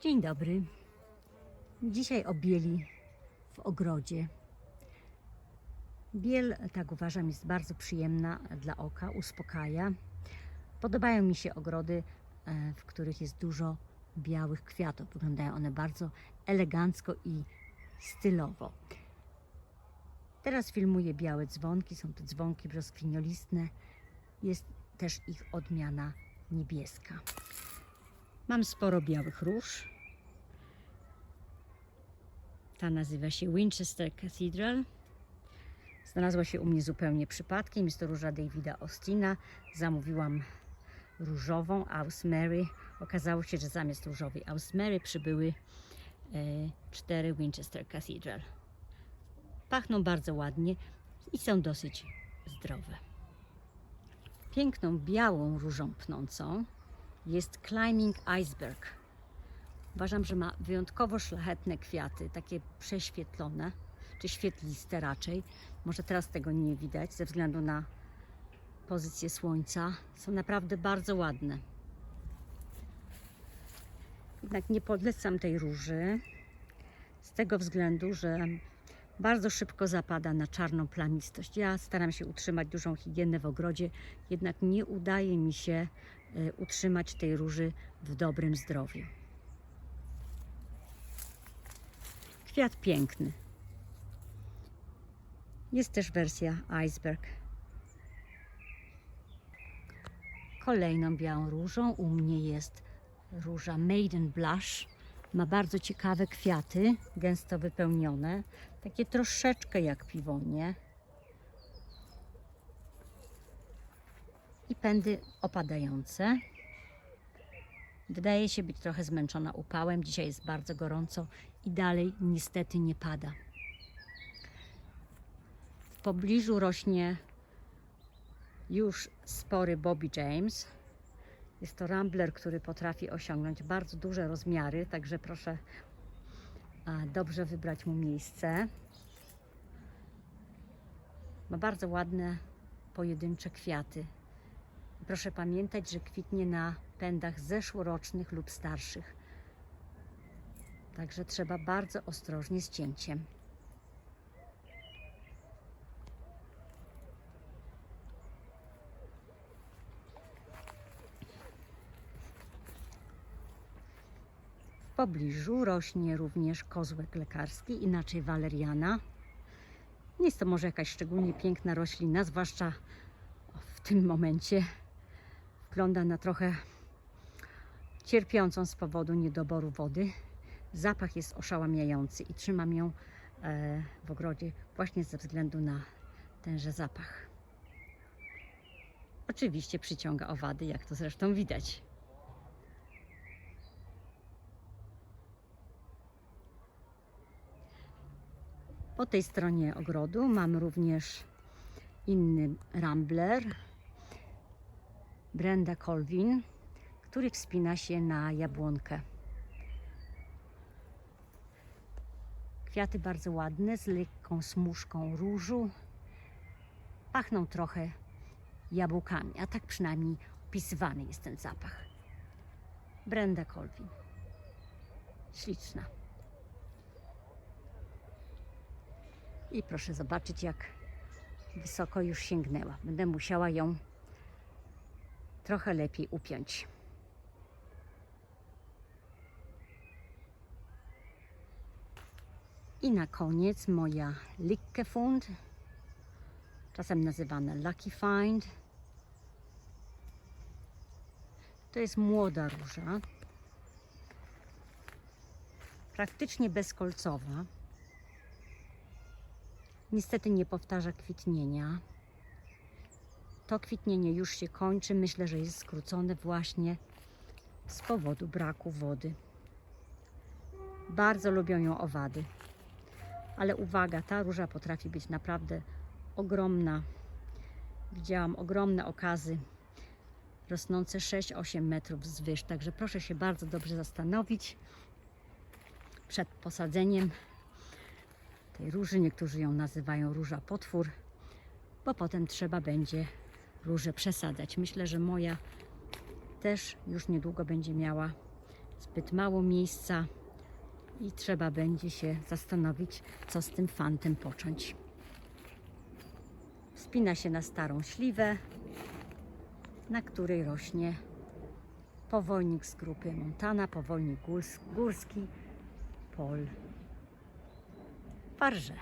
Dzień dobry. Dzisiaj o bieli w ogrodzie. Biel, tak uważam, jest bardzo przyjemna dla oka, uspokaja. Podobają mi się ogrody, e, w których jest dużo białych kwiatów. Wyglądają one bardzo elegancko i stylowo. Teraz filmuję białe dzwonki. Są to dzwonki brzoskwiniolistne. Jest też ich odmiana niebieska. Mam sporo białych róż. Ta nazywa się Winchester Cathedral. Znalazła się u mnie zupełnie przypadkiem. Jest to róża Davida Austina. Zamówiłam różową Aus Mary. Okazało się, że zamiast różowej Aus Mary przybyły e, cztery Winchester Cathedral. Pachną bardzo ładnie i są dosyć zdrowe. Piękną białą różą pnącą jest Climbing Iceberg. Uważam, że ma wyjątkowo szlachetne kwiaty, takie prześwietlone, czy świetliste raczej. Może teraz tego nie widać ze względu na pozycję słońca. Są naprawdę bardzo ładne. Jednak nie polecam tej róży z tego względu, że bardzo szybko zapada na czarną plamistość. Ja staram się utrzymać dużą higienę w ogrodzie, jednak nie udaje mi się utrzymać tej róży w dobrym zdrowiu. Kwiat piękny. Jest też wersja iceberg. Kolejną białą różą u mnie jest róża Maiden Blush. Ma bardzo ciekawe kwiaty, gęsto wypełnione, takie troszeczkę jak piwonie. I pędy opadające. Wydaje się być trochę zmęczona upałem. Dzisiaj jest bardzo gorąco i dalej niestety nie pada. W pobliżu rośnie już spory Bobby James. Jest to rambler, który potrafi osiągnąć bardzo duże rozmiary, także proszę dobrze wybrać mu miejsce. Ma bardzo ładne pojedyncze kwiaty. Proszę pamiętać, że kwitnie na pędach zeszłorocznych lub starszych. Także trzeba bardzo ostrożnie z cięciem. W pobliżu rośnie również kozłek lekarski, inaczej waleriana. Nie jest to może jakaś szczególnie piękna roślina, zwłaszcza w tym momencie. Wygląda na trochę cierpiącą z powodu niedoboru wody. Zapach jest oszałamiający i trzymam ją e, w ogrodzie właśnie ze względu na tenże zapach. Oczywiście przyciąga owady, jak to zresztą widać. Po tej stronie ogrodu mam również inny rambler, Brenda Colvin, który wspina się na jabłonkę. Kwiaty bardzo ładne, z lekką smuszką różu. Pachną trochę jabłkami, a tak przynajmniej opisywany jest ten zapach. Brenda Colvin. Śliczna. I proszę zobaczyć, jak wysoko już sięgnęła. Będę musiała ją trochę lepiej upiąć. I na koniec moja Lickefund, czasem nazywana Lucky Find. To jest młoda róża, praktycznie bezkolcowa. Niestety nie powtarza kwitnienia. To kwitnienie już się kończy. Myślę, że jest skrócone właśnie z powodu braku wody. Bardzo lubią ją owady. Ale uwaga, ta róża potrafi być naprawdę ogromna. Widziałam ogromne okazy rosnące 6-8 metrów wzwyż. Także proszę się bardzo dobrze zastanowić przed posadzeniem tej róży. Niektórzy ją nazywają róża potwór, bo potem trzeba będzie różę przesadzać. Myślę, że moja też już niedługo będzie miała zbyt mało miejsca i trzeba będzie się zastanowić, co z tym fantem począć. Wspina się na starą śliwę, na której rośnie powojnik z grupy Montana, powojnik górs- górski, Pol Parże.